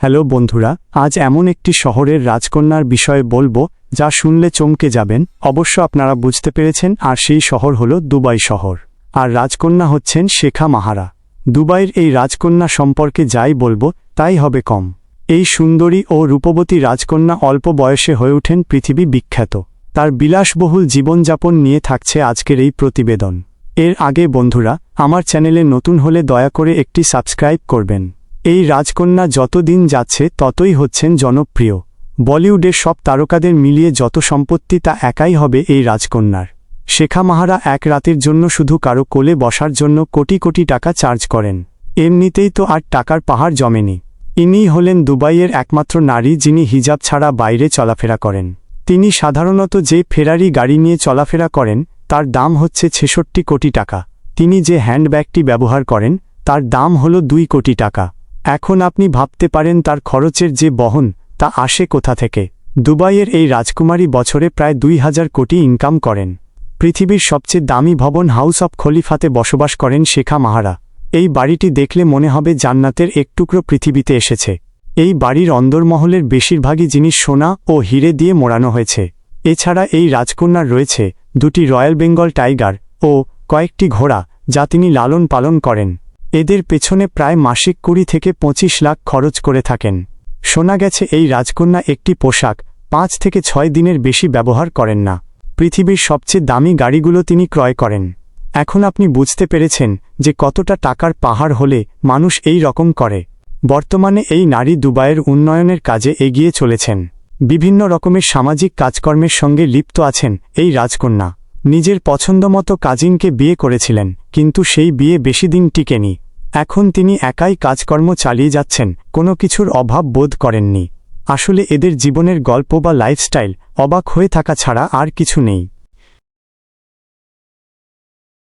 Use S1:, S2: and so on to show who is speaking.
S1: Hello বন্ধুরা, আজ এমন একটি শহরের রাজকন্যার বিষয়ে বলব, যা শুনলে চমকে যাবেন, অবশ্য আপনারা বুঝতে পেরেছেন, আর সেই শহর হল দুবাই শহর। আর রাজকন্যা হচ্ছেন শেখা মাহারা। দুবাইয়ের এই রাজকন্যা সম্পর্কে যাই বলব, তাই হবে কম। এই সুন্দরী ও রূপবতী রাজকন্যা অল্প বয়সে হয়ে ওঠেন পৃথিবী বিখ্যাত। তার বিলাসবহুল জীবনযাপন নিয়ে থাকছে আজকের এই প্রতিবেদন। এর আগে বন্ধুরা, আমার চ্যানেলে নতুন হলে দয়া করে একটি সাবস্ক্রাইব করবেন। এই রাজকন্যা যত দিন যাচ্ছে ততই হচ্ছেন জনপ্রিয়। বলিউডের সব তারকাদের মিলিয়ে যত সম্পত্তি তা একাই হবে এই রাজকন্যার। শেখা মাহারা এক রাতের জন্য শুধু কারও কোলে বসার জন্য কোটি কোটি টাকা চার্জ করেন। এমনিতেই তো আর টাকার পাহাড় জমেনি। ইনিই হলেন দুবাইয়ের একমাত্র নারী যিনি হিজাব ছাড়া বাইরে চলাফেরা করেন। তিনি সাধারণত যে ফেরারি গাড়ি নিয়ে চলাফেরা করেন, তার দাম হচ্ছে ছেষট্টি কোটি টাকা। তিনি যে হ্যান্ডব্যাগটি ব্যবহার করেন, তার দাম হল দুই কোটি টাকা। এখন আপনি ভাবতে পারেন তার খরচের যে বহন, তা আসে কোথা থেকে? দুবাইয়ের এই রাজকুমারী বছরে প্রায় দুই হাজার কোটি ইনকাম করেন। পৃথিবীর সবচেয়ে দামি ভবন হাউস অব খলিফাতে বসবাস করেন শেখা মাহারা। এই বাড়িটি দেখলে মনে হবে জান্নাতের এক টুকরো পৃথিবীতে এসেছে। এই বাড়ির অন্দরমহলের বেশিরভাগই জিনিস সোনা ও হিরে দিয়ে মোড়ানো হয়েছে। এছাড়া এই রাজকন্যার রয়েছে দুটি রয়্যাল বেঙ্গল টাইগার ও কয়েকটি ঘোড়া, যা তিনি লালন পালন করেন। এদের পেছনে প্রায় মাসিক কুড়ি থেকে পঁচিশ লাখ খরচ করে থাকেন। শোনা গেছে এই রাজকন্যা একটি পোশাক, পাঁচ থেকে ছয় দিনের বেশি ব্যবহার করেন না। পৃথিবীর সবচেয়ে দামি গাড়িগুলো তিনি ক্রয় করেন। এখন আপনি বুঝতে পেরেছেন যে কতটা টাকার পাহাড় হলে মানুষ এই রকম করে। বর্তমানে এই নারী দুবাইয়ের উন্নয়নের কাজে এগিয়ে চলেছেন। বিভিন্ন রকমের সামাজিক কাজকর্মের সঙ্গে লিপ্ত আছেন এই রাজকন্যা। নিজের পছন্দমতো কাজিনকে বিয়ে করেছিলেন, কিন্তু সেই বিয়ে বেশি দিন টিকেনি। এখন তিনি একাই কাজকর্ম চালিয়ে যাচ্ছেন, কোনো কিছুর অভাব বোধ করেননি। আসলে এদের জীবনের গল্প বা লাইফস্টাইল অবাক হয়ে থাকা ছাড়া আর কিছু নেই।